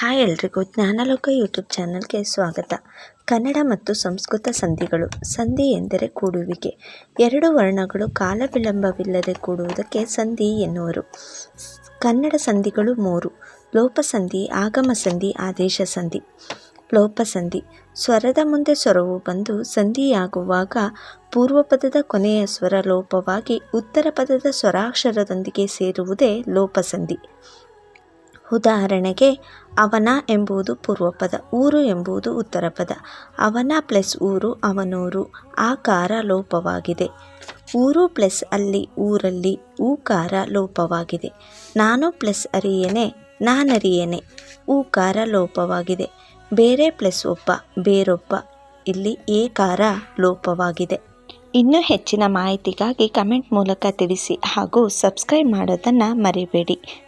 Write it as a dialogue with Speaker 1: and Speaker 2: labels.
Speaker 1: Hi ಎಲ್ರಿಗೂ, ಜ್ಞಾನಲೋಕ YouTube ಚಾನಲ್ಗೆ ಸ್ವಾಗತ. ಕನ್ನಡ ಮತ್ತು ಸಂಸ್ಕೃತ ಸಂಧಿಗಳು, ಸಂಧಿ ಎಂದರೆ ಕೂಡುವಿಕೆ. ಎರಡು ವರ್ಣಗಳು ಕಾಲ ವಿಳಂಬವಿಲ್ಲದೆ ಕೂಡುವುದಕ್ಕೆ ಸಂಧಿ ಎನ್ನುವರು. ಕನ್ನಡ ಸಂಧಿಗಳು ಮೂರು ಲೋಪಸಂಧಿ ಆಗಮ ಸಂಧಿ, ಆದೇಶ ಸಂಧಿ. ಲೋಪಸಂಧಿ ಸ್ವರದ ಮುಂದೆ ಸ್ವರವು ಬಂದು ಸಂಧಿಯಾಗುವಾಗ ಪೂರ್ವಪದದ ಕೊನೆಯ ಸ್ವರ ಲೋಪವಾಗಿ ಉತ್ತರ ಪದದ ಸ್ವರಾಕ್ಷರದೊಂದಿಗೆ ಸೇರುವುದೇ ಲೋಪಸಂಧಿ ಉದಾಹರಣೆಗೆ, ಅವನ ಎಂಬುದು ಪೂರ್ವಪದ, ಊರು ಎಂಬುದು ಉತ್ತರ ಪದ ಅವನ ಪ್ಲಸ್ ಊರು ಅವನೂರು, ಆಕಾರ ಲೋಪವಾಗಿದೆ. ಊರು ಪ್ಲಸ್ ಅಲ್ಲಿ ಊರಲ್ಲಿ ಊಕಾರ ಲೋಪವಾಗಿದೆ. ನಾನು ಪ್ಲಸ್ ಅರಿಯೇನೆ ನಾನರಿಯೇನೆ ಊಕಾರ ಲೋಪವಾಗಿದೆ. ಬೇರೆ ಪ್ಲಸ್ ಒಬ್ಬ, ಬೇರೊಬ್ಬ, ಇಲ್ಲಿ ಏಕಾರ ಲೋಪವಾಗಿದೆ. ಇನ್ನೂ ಹೆಚ್ಚಿನ ಮಾಹಿತಿಗಾಗಿ ಕಮೆಂಟ್ ಮೂಲಕ ತಿಳಿಸಿ ಹಾಗೂ ಸಬ್ಸ್ಕ್ರೈಬ್ ಮಾಡೋದನ್ನು ಮರಿಬೇಡಿ.